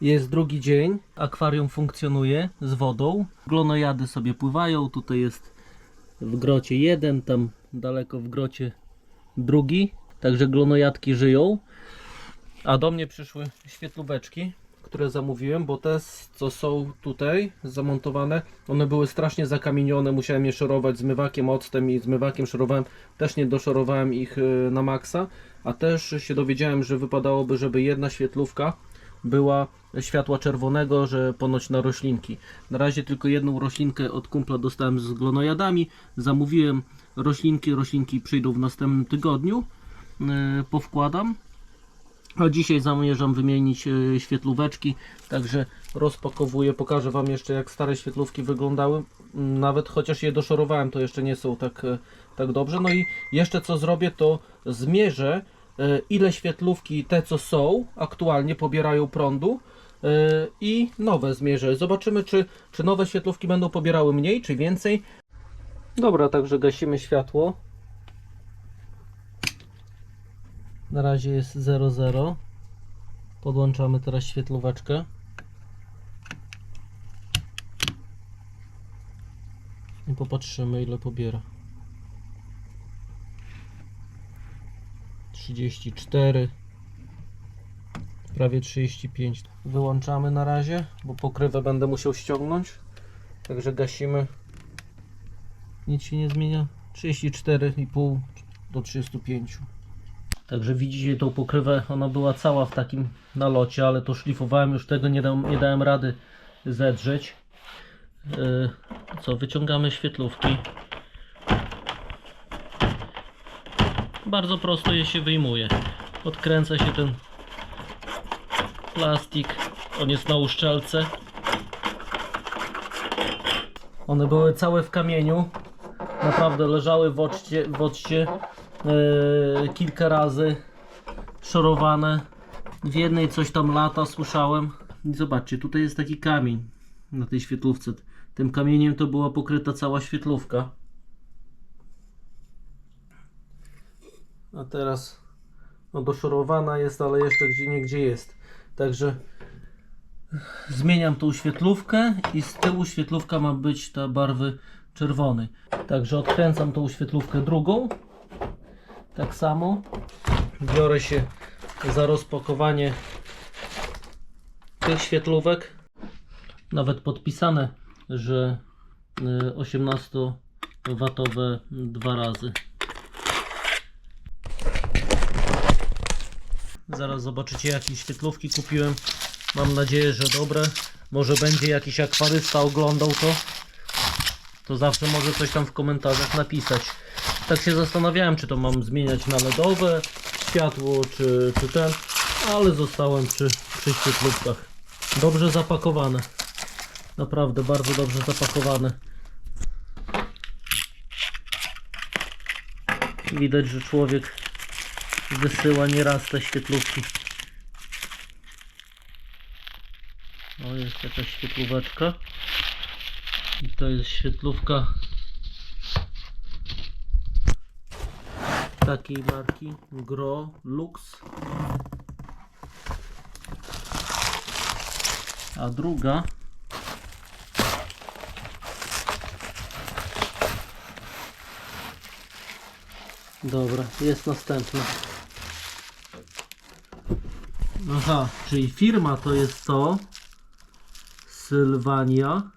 Jest drugi dzień, akwarium funkcjonuje z wodą. Glonojady sobie pływają, tutaj jest w grocie jeden, tam daleko w grocie drugi. Także glonojadki żyją. A do mnie przyszły świetlóweczki, które zamówiłem, bo te, co są tutaj zamontowane, one były strasznie zakamienione. Musiałem je szorować zmywakiem octem i zmywakiem szorowałem. Też nie doszorowałem ich y, na maksa. A też się dowiedziałem, że wypadałoby, żeby jedna świetlówka była światła czerwonego, że ponoć na roślinki. Na razie tylko jedną roślinkę od kumpla dostałem z glonojadami. Zamówiłem roślinki, roślinki przyjdą w następnym tygodniu. Yy, powkładam. A dzisiaj zamierzam wymienić yy, świetlóweczki, także rozpakowuję. Pokażę Wam jeszcze jak stare świetlówki wyglądały. Nawet chociaż je doszorowałem, to jeszcze nie są tak, e, tak dobrze. No i jeszcze co zrobię, to zmierzę e, ile świetlówki te co są aktualnie pobierają prądu e, i nowe zmierzę. Zobaczymy czy, czy nowe świetlówki będą pobierały mniej czy więcej. Dobra, także gasimy światło. Na razie jest 00. Podłączamy teraz świetlóweczkę. I popatrzymy ile pobiera. 34 prawie 35 wyłączamy na razie bo pokrywę będę musiał ściągnąć. Także gasimy. Nic się nie zmienia. 34,5 do 35 Także widzicie tą pokrywę, ona była cała w takim nalocie, ale to szlifowałem, już tego nie, dam, nie dałem rady zedrzeć. Yy, co, wyciągamy świetlówki. Bardzo prosto je się wyjmuje. Odkręca się ten plastik. On jest na uszczelce. One były całe w kamieniu. Naprawdę leżały w occie, w e, kilka razy szorowane. W jednej coś tam lata słyszałem. I zobaczcie, tutaj jest taki kamień na tej świetlówce. Tym kamieniem to była pokryta cała świetlówka. A teraz no doszorowana jest, ale jeszcze gdzie nie gdzie jest. Także zmieniam tą świetlówkę i z tyłu świetlówka ma być ta barwy czerwonej. Także odkręcam tą świetlówkę drugą. Tak samo. Biorę się za rozpakowanie tych świetlówek. Nawet podpisane, że y, 18 watowe dwa razy. Zaraz zobaczycie jakie świetlówki kupiłem. Mam nadzieję, że dobre. Może będzie jakiś akwarysta oglądał to. To zawsze może coś tam w komentarzach napisać. Tak się zastanawiałem, czy to mam zmieniać na LEDowe światło, czy, czy ten, ale zostałem przy, przy świetlówkach. Dobrze zapakowane. Naprawdę bardzo dobrze zapakowane. Widać, że człowiek wysyła nieraz te świetlówki. O, jest jakaś świetlóweczka. I to jest świetlówka takiej marki Gro Lux. A druga Dobra, jest następna. Aha, czyli firma to jest to Sylwania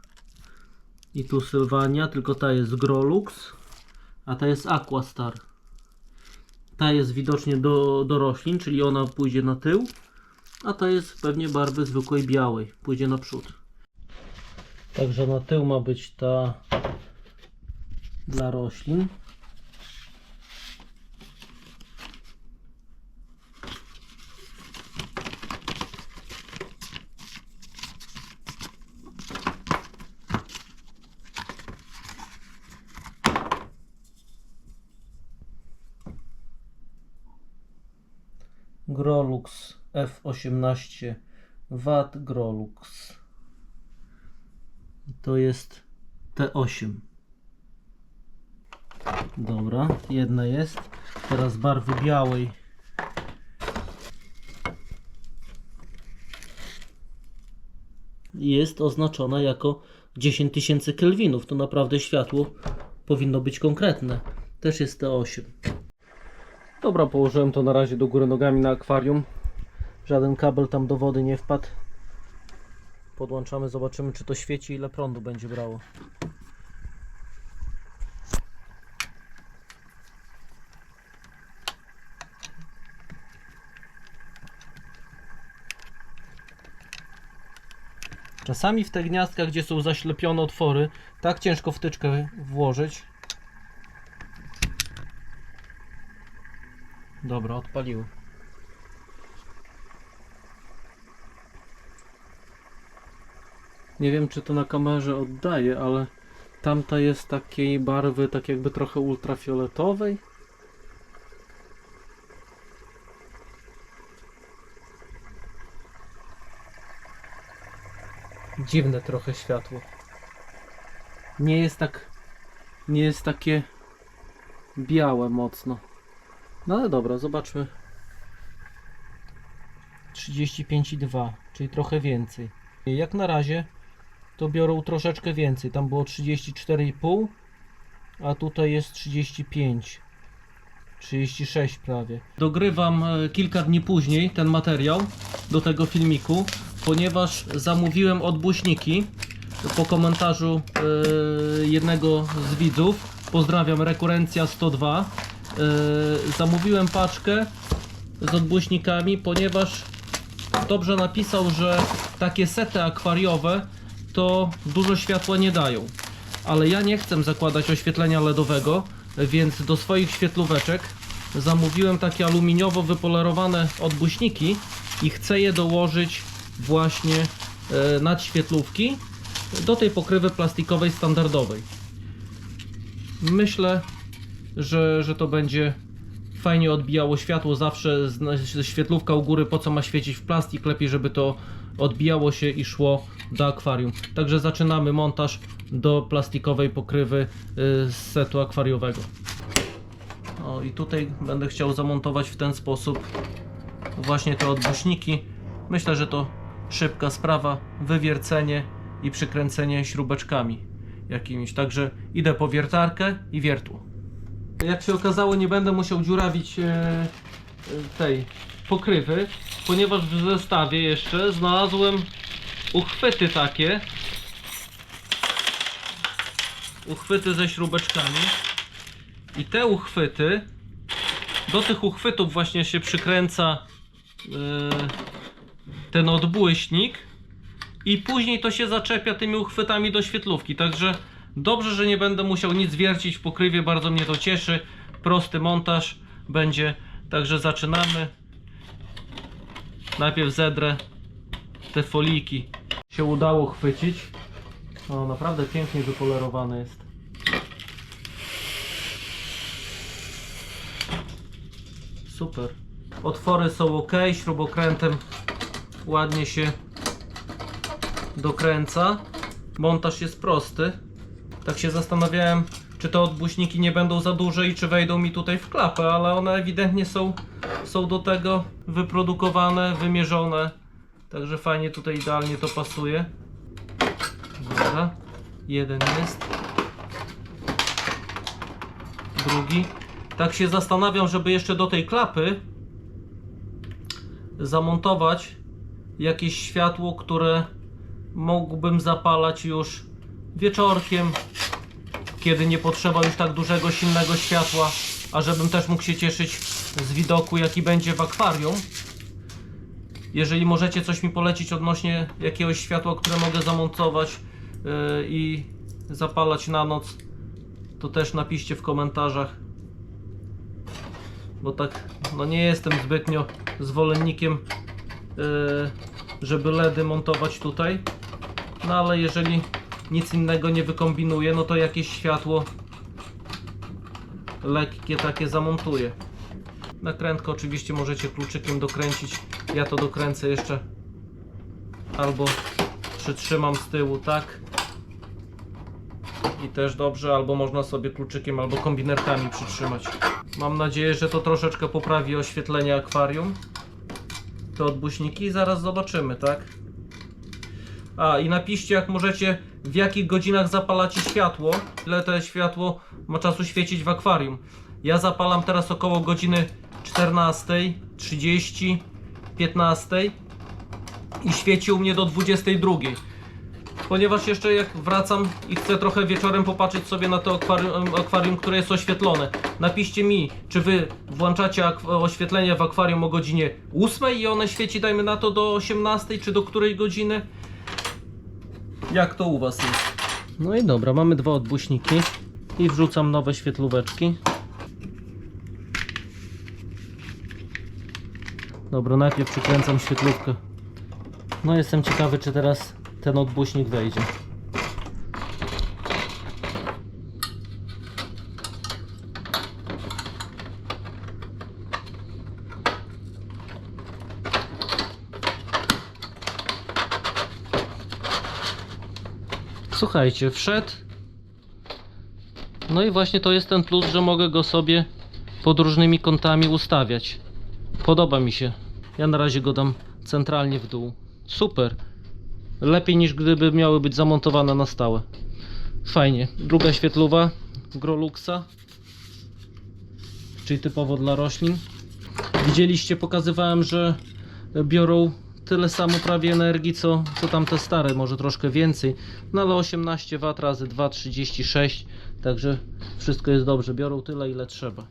i tu Sylwania, tylko ta jest Grolux, a ta jest Aquastar. Ta jest widocznie do, do roślin, czyli ona pójdzie na tył, a ta jest pewnie barwy zwykłej białej, pójdzie na przód. Także na tył ma być ta dla roślin. Grolux F18 Watt Grolux. I to jest T8. Dobra, jedna jest. Teraz barwy białej. jest oznaczona jako 10 tysięcy kelwinów. To naprawdę światło powinno być konkretne. Też jest T8. Dobra, położyłem to na razie do góry nogami na akwarium. Żaden kabel tam do wody nie wpadł. Podłączamy, zobaczymy czy to świeci, ile prądu będzie brało. Czasami w te gniazdka, gdzie są zaślepione otwory, tak ciężko wtyczkę włożyć. Dobra, odpaliły. Nie wiem, czy to na kamerze oddaje, ale tamta jest takiej barwy, tak jakby trochę ultrafioletowej. Dziwne trochę światło. Nie jest tak. Nie jest takie białe mocno. No ale dobra, zobaczmy. 35,2, czyli trochę więcej. Jak na razie to biorą troszeczkę więcej. Tam było 34,5, a tutaj jest 35. 36 prawie. Dogrywam e, kilka dni później ten materiał do tego filmiku, ponieważ zamówiłem odbłyśniki po komentarzu e, jednego z widzów. Pozdrawiam, Rekurencja 102. E, zamówiłem paczkę z odbłyśnikami, ponieważ dobrze napisał, że takie sety akwariowe to dużo światła nie dają. Ale ja nie chcę zakładać oświetlenia LEDowego, więc do swoich świetlóweczek zamówiłem takie aluminiowo wypolerowane odbłyśniki i chcę je dołożyć właśnie e, nad świetlówki do tej pokrywy plastikowej standardowej. Myślę, że, że to będzie fajnie odbijało światło zawsze z- z- świetlówka u góry po co ma świecić w plastik lepiej żeby to odbijało się i szło do akwarium. Także zaczynamy montaż do plastikowej pokrywy y, z setu akwariowego. O, i tutaj będę chciał zamontować w ten sposób właśnie te odbuśniki myślę, że to szybka sprawa. Wywiercenie i przykręcenie śrubeczkami jakimiś. Także idę po wiertarkę i wiertło jak się okazało, nie będę musiał dziurawić e, e, tej pokrywy, ponieważ w zestawie jeszcze znalazłem uchwyty takie. Uchwyty ze śrubeczkami. I te uchwyty, do tych uchwytów właśnie się przykręca e, ten odbłyśnik i później to się zaczepia tymi uchwytami do świetlówki. Także dobrze, że nie będę musiał nic wiercić w pokrywie, bardzo mnie to cieszy. Prosty montaż będzie. Także zaczynamy. Najpierw zedrę te foliki. Się udało chwycić. O, naprawdę pięknie wypolerowane jest. Super. Otwory są ok, śrubokrętem ładnie się dokręca. Montaż jest prosty. Tak się zastanawiałem, czy te odbłyśniki nie będą za duże i czy wejdą mi tutaj w klapę, ale one ewidentnie są, są do tego wyprodukowane, wymierzone. Także fajnie tutaj idealnie to pasuje. Dobra. Jeden jest. Drugi. Tak się zastanawiam, żeby jeszcze do tej klapy zamontować jakieś światło, które mógłbym zapalać już wieczorkiem, kiedy nie potrzeba już tak dużego, silnego światła, a żebym też mógł się cieszyć z widoku, jaki będzie w akwarium. Jeżeli możecie coś mi polecić odnośnie jakiegoś światła, które mogę zamontować yy, i zapalać na noc, to też napiszcie w komentarzach. Bo tak, no nie jestem zbytnio zwolennikiem, yy, żeby LEDy montować tutaj. No ale jeżeli nic innego nie wykombinuję, no to jakieś światło lekkie takie zamontuję. Nakrętkę oczywiście możecie kluczykiem dokręcić. Ja to dokręcę jeszcze albo przytrzymam z tyłu, tak. I też dobrze, albo można sobie kluczykiem albo kombinerkami przytrzymać. Mam nadzieję, że to troszeczkę poprawi oświetlenie akwarium. Te odbuśniki zaraz zobaczymy, tak? A i napiszcie jak możecie w jakich godzinach zapalacie światło, ile to światło ma czasu świecić w akwarium. Ja zapalam teraz około godziny 14, 30, 15 i świeci u mnie do 22. Ponieważ jeszcze jak wracam i chcę trochę wieczorem popatrzeć sobie na to akwarium, akwarium które jest oświetlone. Napiszcie mi, czy wy włączacie oświetlenie w akwarium o godzinie 8 i one świeci, dajmy na to do 18, czy do której godziny? Jak to u was jest? No i dobra, mamy dwa odbuśniki i wrzucam nowe świetlóweczki. Dobra, najpierw przykręcam świetlówkę. No jestem ciekawy, czy teraz ten odbuśnik wejdzie. Słuchajcie, wszedł. No i właśnie to jest ten plus, że mogę go sobie pod różnymi kątami ustawiać. Podoba mi się. Ja na razie go dam centralnie w dół. Super. Lepiej niż gdyby miały być zamontowane na stałe. Fajnie. Druga świetluwa Groluxa. Czyli typowo dla roślin. Widzieliście, pokazywałem, że biorą tyle samo prawie energii, co, co tamte stare, może troszkę więcej. No ale 18 W razy 2, 36. Także wszystko jest dobrze. Biorą tyle, ile trzeba.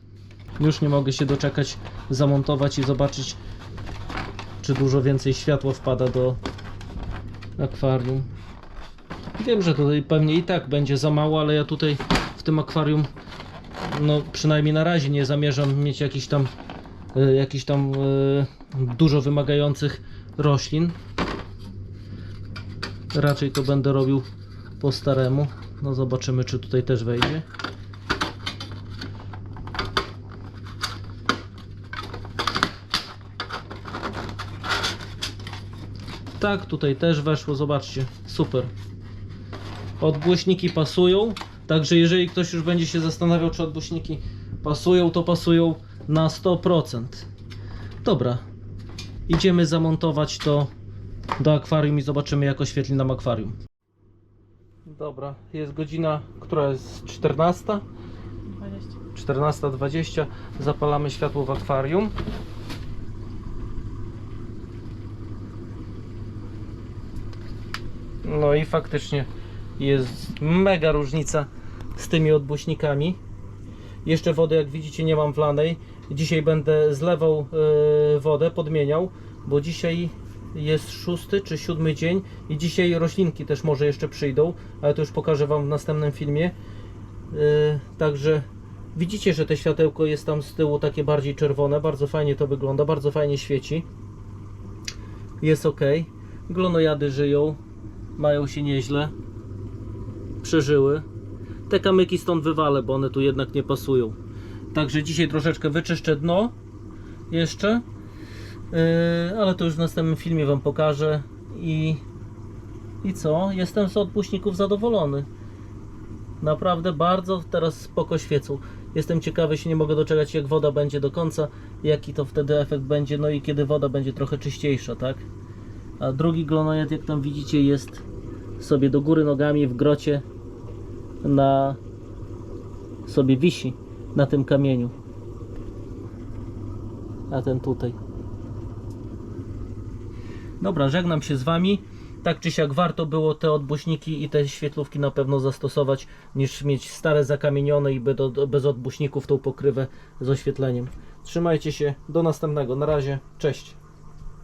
Już nie mogę się doczekać zamontować i zobaczyć, czy dużo więcej światła wpada do akwarium. Wiem, że tutaj pewnie i tak będzie za mało, ale ja tutaj w tym akwarium, no przynajmniej na razie nie zamierzam mieć jakichś tam, e, jakichś tam e, dużo wymagających roślin. Raczej to będę robił po staremu. No zobaczymy, czy tutaj też wejdzie. Tak, tutaj też weszło, zobaczcie, super. Odgłośniki pasują, także jeżeli ktoś już będzie się zastanawiał, czy odgłośniki pasują, to pasują na 100%. Dobra, idziemy zamontować to do akwarium i zobaczymy, jak oświetli nam akwarium. Dobra, jest godzina, która jest 14? 14.20. Zapalamy światło w akwarium. No i faktycznie jest mega różnica z tymi odbuśnikami. Jeszcze wody, jak widzicie, nie mam wlanej. Dzisiaj będę zlewał e, wodę, podmieniał, bo dzisiaj jest szósty czy siódmy dzień i dzisiaj roślinki też może jeszcze przyjdą, ale to już pokażę Wam w następnym filmie. E, Także widzicie, że te światełko jest tam z tyłu takie bardziej czerwone, bardzo fajnie to wygląda, bardzo fajnie świeci. Jest ok. Glonojady żyją, mają się nieźle. Przeżyły. Te kamyki stąd wywalę, bo one tu jednak nie pasują. Także dzisiaj troszeczkę wyczyszczę dno jeszcze. Yy, ale to już w następnym filmie Wam pokażę. I, I co? Jestem z odpuśników zadowolony. Naprawdę bardzo teraz spoko świecą. Jestem ciekawy, się nie mogę doczekać jak woda będzie do końca, jaki to wtedy efekt będzie, no i kiedy woda będzie trochę czyściejsza, tak? A drugi glonojad, jak tam widzicie, jest sobie do góry nogami w grocie na sobie wisi na tym kamieniu. A ten tutaj. Dobra, żegnam się z Wami. Tak czy siak warto było te odbuśniki i te świetlówki na pewno zastosować, niż mieć stare zakamienione i bez odbuśników tą pokrywę z oświetleniem. Trzymajcie się, do następnego. Na razie, cześć.